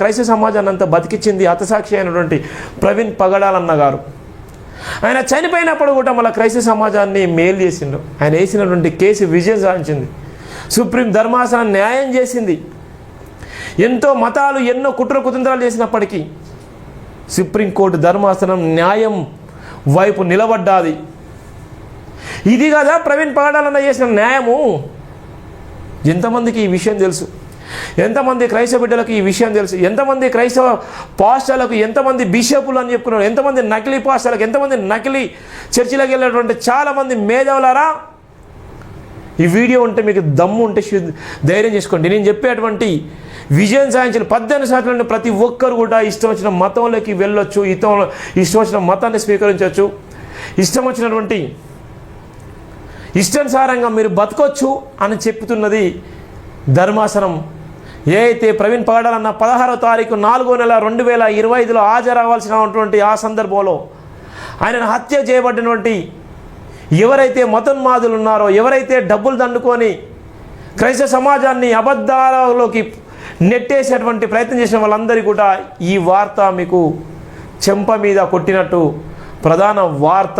క్రైస్తవ సమాజాన్ని అంతా బతికిచ్చింది అతసాక్షి అయినటువంటి ప్రవీణ్ పగడాలన్న గారు. ఆయన చనిపోయినప్పుడు కూడా మళ్ళీ క్రైస్తవ సమాజాన్ని మేలు చేసిండు. ఆయన వేసినటువంటి కేసు విజయం సాధించింది సుప్రీం ధర్మాసనం న్యాయం చేసింది. ఎంతో మతాలు ఎన్నో కుట్ర కుతంత్రాలు చేసినప్పటికీ సుప్రీంకోర్టు ధర్మాసనం న్యాయం వైపు నిలబడ్డాది. ఇది కదా ప్రవీణ్ పగడాలన్న చేసిన న్యాయము? ఎంతమందికి ఈ విషయం తెలుసు? ఎంతమంది క్రైస్తవ బిడ్డలకు ఈ విషయం తెలుసు? ఎంతమంది క్రైస్తవ పాస్టర్లకు ఎంతమంది బిషపులు అని చెప్పుకున్నారు? ఎంతమంది నకిలీ పాస్టర్లకు ఎంతమంది నకిలీ చర్చిలకు వెళ్ళినటువంటి చాలామంది మేధావులారా? ఈ వీడియో ఉంటే మీకు దమ్ము ఉంటే ధైర్యం చేసుకోండి. నేను చెప్పేటువంటి విజయం సాధించిన పద్దెనిమిది శాతం ప్రతి ఒక్కరు కూడా ఇష్టం వచ్చిన మతంలోకి వెళ్ళొచ్చు ఇతం ఇష్టం వచ్చిన మతాన్ని స్వీకరించవచ్చు ఇష్టం వచ్చినటువంటి ఇష్టానుసారంగా మీరు బతకొచ్చు అని చెప్తున్నది ధర్మాసనం. ఏ అయితే ప్రవీణ్ పగడాలన్న పదహారో తారీఖు నాలుగో నెల రెండు వేల ఇరవై ఐదులో హాజరవ్వాల్సినటువంటి ఆ సందర్భంలో ఆయనను హత్య చేయబడినటువంటి ఎవరైతే మతోన్మాదులు ఉన్నారో ఎవరైతే డబ్బులు దండుకొని క్రైస్తవ సమాజాన్ని అబద్ధాలలోకి నెట్టేసేటువంటి ప్రయత్నం చేసిన వాళ్ళందరికీ కూడా ఈ వార్త మీకు చెంప మీద కొట్టినట్టు ప్రధాన వార్త